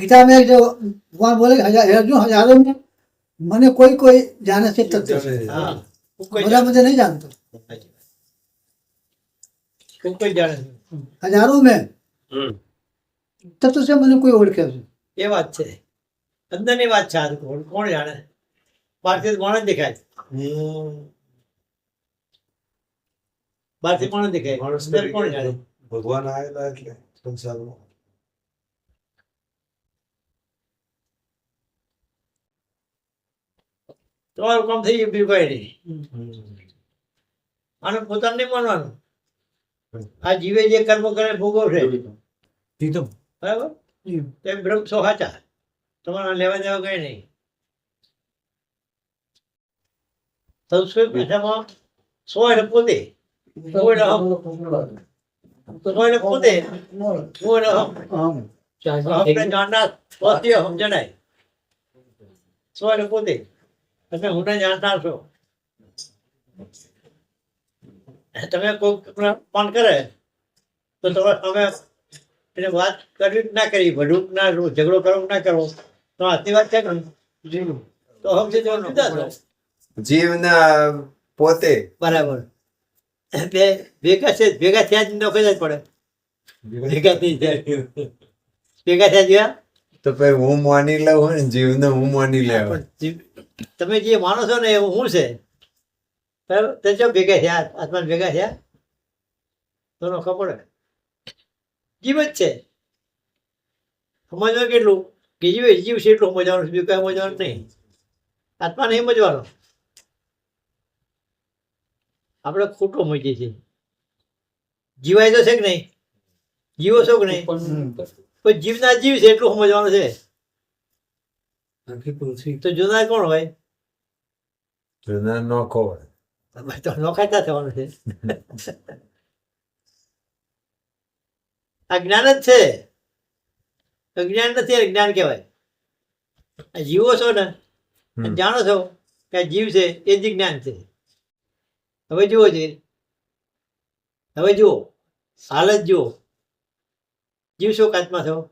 ગીતા મેં જો ભગવાન બોલે હજારો હજારો મને કોઈ કોઈ જાણે છે બધા મને નહીં જાણતો. હજારો મેં તત્વ છે મને કોઈ ઓળખે છે. એ વાત છે. અંદરની વાત છે કોણ જાણે? બારથી કોણ દેખાય. બારથી કોણ દેખાય. કોણ જાણે? ભગવાન આવેલા એટલે સંસારમાં. તમારું કામ થઈ ગયું બીજું કઈ નહીં. આને પોતાને નહીં માનવાનું. આ જીવે જે કર્મ કરે ભોગવશે દીધો બરાબર? તેમ બ્રહ્મ સો સાચા. તમારા લેવા દેવા કઈ નહીં. સંસ્કૃત ભાષામાં સો એટલે પોતે. પોતે. એટલે જાણનાર સ્વસ્ય સમજણાય સો એટલે પોતે. તમે હું જાણતા છો તમે કોઈ ફોન કરે તો તમે અમે એને વાત કરવી ના કરી ભડુક ના ઝઘડો કરવો ના કરવો તો આથી વાત છે કે તો સમજી જવાનું જુદા છો. જીવના પોતે. બરાબર. બે ભેગા છે ભેગા થયા જ નોકરી જ પડે. ભેગા થઈ જાય. ભેગા થયા ગયા? તો પછી હું માની લઉં ને જીવને હું માની લેવા? તમે જે માનો છો ને એવું હું છે? બરાબર? તે ચો ભેગા થયા? આત્મા ભેગા થયા? તો નોખા પડે? જીવ જ છે. સમજવાનું કેટલું? કે જીવ જીવ છે એટલું સમજવાનું છે. બીજું કઈ સમજવાનું નહીં. આત્મા નહીં સમજવાનો આપણે ખોટો સમજીએ છીએ. જીવાય તો છે કે નહીં? જીવો છો કે નહીં? પણ જીવના જીવ છે એટલું સમજવાનું છે. આખી પૃથ્વી તો જુદા કોણ હોય? જૂના નોખો હોય. તો નોખાતા થવાનું છે. આ જ્ઞાન જ છે. અજ્ઞાન નથી આ જ્ઞાન કહેવાય. જીવો છો ને જાણો છો કે જીવ છે એ જ જ્ઞાન છે. હવે જુઓ છે હવે જુઓ. હાલ જ જુઓ. જીવ છો કાચમાં છો?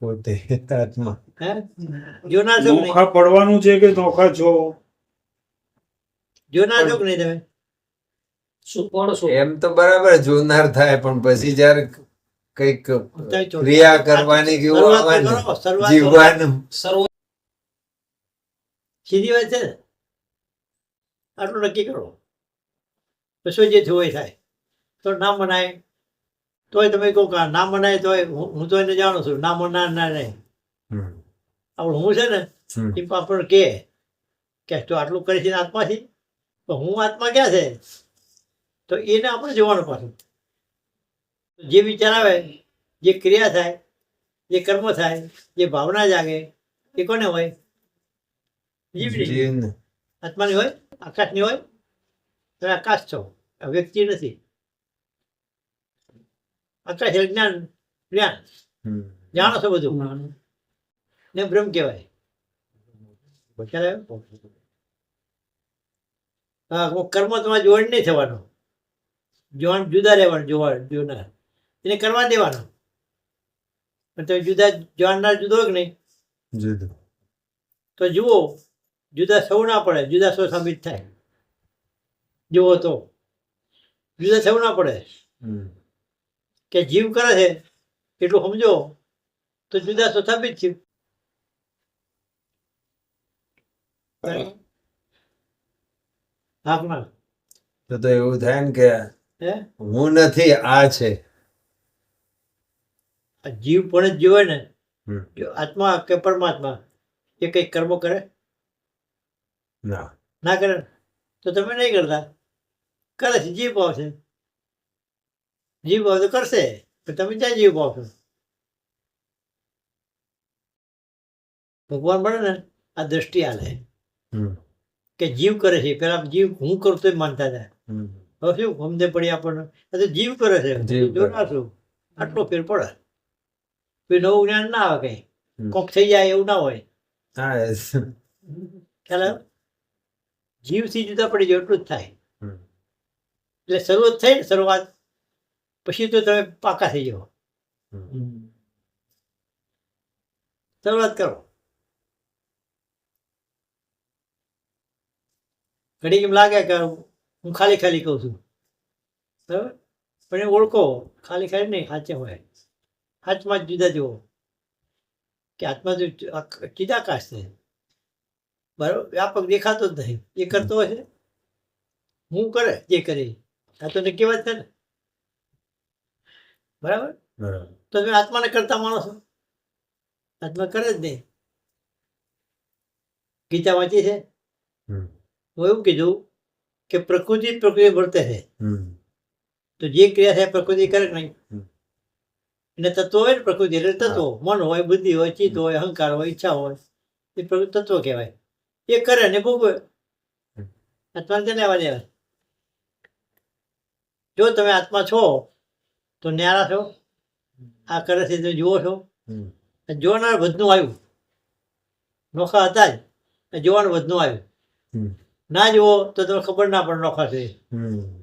પોતે આત્મા હે? જોનાર છો કે નહીં? નોખા પડવાનું છે કે નોખા છો? જોનાર છો નહીં તમે? એમ તો બરાબર જોનાર થાય પણ પછી જયારે કંઈક ક્રિયા કરવાની કે. જીવવાનું. સીધી વાત છે આટલું નક્કી કરો. પછી જે જોવાય થાય તો ના મનાય. તોય તમે કહો કે ના મનાય તોય હું તો એને જાણું છું ના મનાર ના નહીં. આપણે હું છે ને એ પણ કે કે તું આટલું કરી છે આત્માથી? તો હું આત્મા ક્યાં છે? તો એને આપણે જોવાનું પાછું. જે વિચાર આવે જે ક્રિયા થાય જે કર્મ થાય જે ભાવના જાગે એ કોને હોય? જીવની આત્માની હોય આકાશની હોય? તમે આકાશ છો વ્યક્તિ નથી. આકાશ છે જ્ઞાન. જ્ઞાન જાણો છો બધું? ને બ્રહ્મ કહેવાય. હા કર્મ તમારે જોડ નહીં થવાનો. જોડ જુદા રહેવાનું જોવા જોનાર. એને કરવા દેવાનો. પણ તમે જુદા જાણનાર જુદો કે નહીં? જુદો. તો જુઓ જુદા સૌ ના પડે જુદા સૌ સાબિત થાય. જુઓ તો. જુદા સૌ ના પડે. હમ. કે જીવ કરે છે એટલું સમજો. તો જુદા સ્થાપિત છે. તો તો એવું થાય ને કે હે? હું નથી આ છે. આ જીવ પણ જ જીવે ને. હમ. જો આત્મા કે પરમાત્મા એ કઈ કર્મ કરે? ના. ના કરે? તો તમે નહીં કરતા. કરે છે જીવ ભાવ છે. જીવ ભાવ તો કરશે પણ તમે ક્યાં જીવ ભાવ ભગવાન મળે ને આ દ્રષ્ટિ આલે. કે જીવ કરે છે પેલા જીવ હું કરતો માનતા હતા હવે શું ગમતે પડી આપણને. તો જીવ કરે છે છું આટલો ફેર પડે. કોઈ નવું જ્ઞાન ના આવે કઈ. કોક થઈ જાય એવું ના હોય. ખ્યાલ જીવથી જુદા પડી જાય એટલું જ થાય. એટલે શરૂઆત થઈ ને શરૂઆત પછી તો તમે પાકા થઈ જાઓ. શરૂઆત કરો. ઘડીક એમ લાગે કે હું ખાલી ખાલી કહું છું. બરાબર? પણ એ ઓળખો ખાલી ખાલી નહીં સાચે હોય. હાથમાં જુદા જુઓ. કે હાથમાં જો ચિદાકાશ છે. બરાબર? વ્યાપક દેખાતો જ નહીં. એ કરતો હોય છે. હું કરે? જે કરે. આ તો નક્કી વાત છે ને? બરાબર? બરાબર. તો તમે આત્માને કરતા માણો છો. આત્મા કરે જ નહીં. ગીતા વાંચી છે? હું એવું કીધું કે પ્રકૃતિ પ્રકૃતિ વર્તે છે. તો જે ક્રિયા છે પ્રકૃતિ કરે નહીં? અને તત્વો હોય ને પ્રકૃતિ એટલે તત્વો. મન હોય બુદ્ધિ હોય ચિત્ત હોય અહંકાર હોય ઈચ્છા હોય એ પ્રકૃતિ તત્વો કહેવાય. એ કરે ને ભોગવે. આત્માને તેને આવવા દેવાય. જો તમે આત્મા છો તો ન્યારા છો આ કરે છે તમે જુઓ છો. જોનાર વધનું આવ્યું. નોખા હતા જ. જોવાનું વધનું આવ્યું. ના જુઓ તો તમને ખબર ના પડે નોખા છે.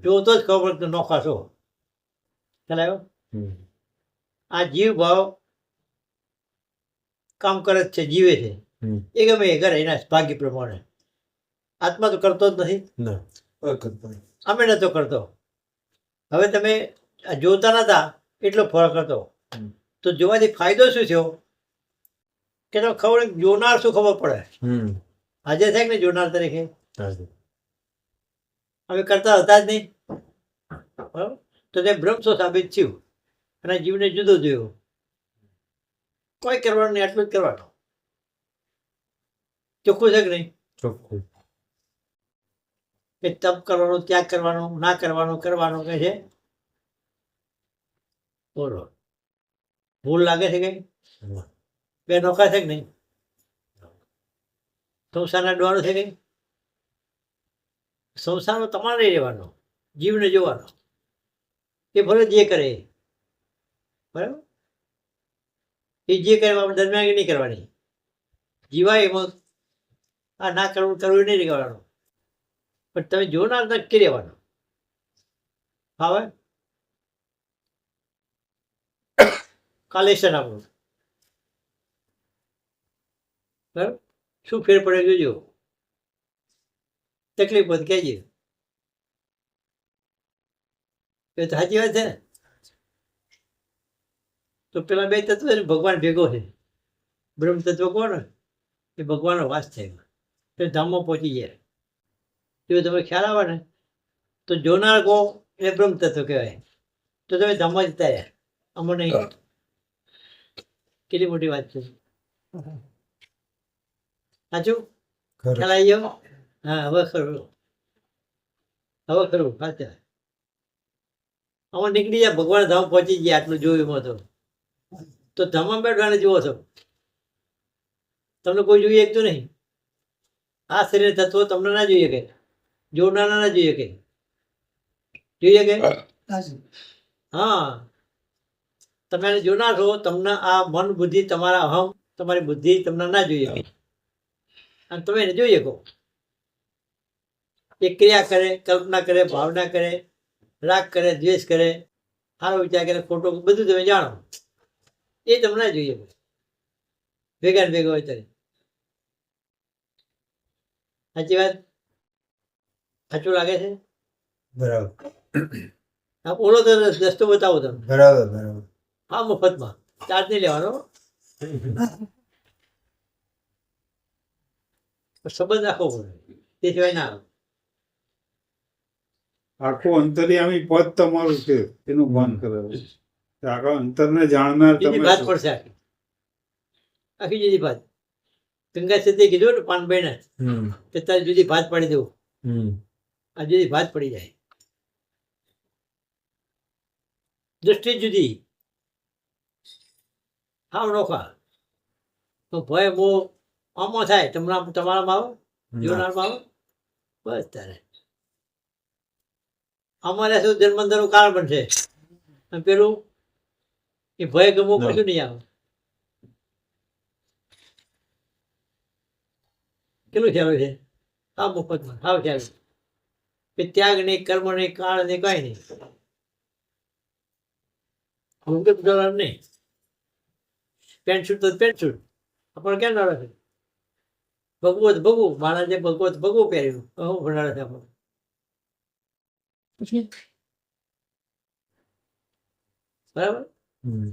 જુઓ તો જ ખબર તો નોખા છો. ખ્યાલ આ જીવ ભાવ કામ કરે છે જીવે છે. એ ગમે એ કરે એના ભાગ્ય પ્રમાણે. આત્મા તો કરતો જ નથી. અમે નતો કરતો. હવે તમે જોતા નતા એટલો ફરક હતો. તો જોવાથી ફાયદો શું થયો? કે તો ખબર જોનાર શું ખબર પડે? હમ. હાજર થાય કે નહીં જોનાર તરીકે? અમે કરતા હતા જ નહીં. બરાબર? તો તે ભ્રમસો સાબિત થયું. અને જીવને જુદો જોયો. કોઈ કરવાનું નહીં આટલું જ કરવાનું. ચોખ્ખું છે કે નહીં? ચોખ્ખું. કે તપ કરવાનું ત્યાગ કરવાનું ના કરવાનું કરવાનું કહે છે? બોલો. ભૂલ લાગે છે કઈ બે નોખા છે કે નહીં? સંસારના ડોળો છે કઈ સંસારનો તમારે રહેવાનો, જીવને જોવાનો. એ ભલે જે કરે. બરાબર? એ જે કરે દરમિયાન નહીં કરવાની. જીવાય એમાં આ ના કરવું કરવું નહીં કરવાનું. પણ તમે જોનાર નક્કી રહેવાનું. હવે કાલેશન આપણું બરાબર? શું ફેર પડે જોજો. તકલીફ બધ કહેજે. એ તો સાચી વાત છે તો પેલા બે તત્વ ભગવાન ભેગો છે. બ્રહ્મ તત્વ કોણ એ ભગવાનનો વાસ થાય. તો ધામમાં પહોંચી જાય જો તમે ખ્યાલ આવે ને, તો જોનાર કહો એ બ્રહ્મ તત્વ કહેવાય. તો તમે ધામમાં જતા રહ્યા. અમને નહીં. કેટલી મોટી વાત છે. સાચું? ખ્યાલ આવી ગયો? હા હવે ખરું. હવે ખરું સાચા આમાં નીકળી જાય ભગવાન ધામ પહોંચી ગયા આટલું જોયું તો. તો ધામમાં બેઠવાને જુઓ છો. તમને કોઈ જોઈએ તો નહીં. આ શરીર તત્વો તમને ના જોઈએ કે? જોનારા ના જોઈએ કે? જોઈએ કે? હા. તમે એને જોનાર છો તમને આ મન બુદ્ધિ તમારા અહમ તમારી બુદ્ધિ તમને ના જોઈએ. અને તમે એને જોઈએ કહો એ ક્રિયા કરે કલ્પના કરે ભાવના કરે રાગ કરે દ્વેષ કરે સારો વિચાર કરે ખોટો બધું તમે જાણો. એ તમને ના જોઈએ. ભેગા ને ભેગા હોય ત્યારે. સાચી વાત? સાચું લાગે છે? બરાબર. બોલો તો રસ્તો બતાવો તમે. બરાબર બરાબર. હા મફતમાં. ચાર્જ નહીં લેવાનો. સંબંધ રાખવો પડે. તે સિવાય ના આવે. આખું અંતર્યામી પદ તમારું છે એનું ભાન કરાવે આખા અંતરને જાણનાર તમે ભાત પડશે આખી. આખી જુદી ભાત ગંગા સત્ય કીધું ને પાનભાઈને હમ. કે તારે જુદી ભાત પાડી દેવું. હમ. આ જુદી ભાત પડી જાય. દૃષ્ટિ જુદી. હાવ નોખા તો ભય બહુ આમાં થાય તમારા તમારામાં આવો ના. જોનારમાં બસ તારે. અમારે શું જન્માંતરનું કારણ બનશે અને પેલું એ ભય ગમો કશું નહીં આવે. કેટલું ખ્યાલ છે? આ મફતમાં હાવ ખ્યાલ. કે ત્યાગ નહીં કર્મ નહીં કાળ નહીં કાંઈ નહીં. ડોલર નહીં. પેન્ટ શૂટ તો પેન્ટ શૂટ આપણે ક્યાં નડે છે? ભગવત ભગવું માણસે ભગવત ભગવું પહેર્યું. હું ભણાડે છે આપણે બરાબર? હમ.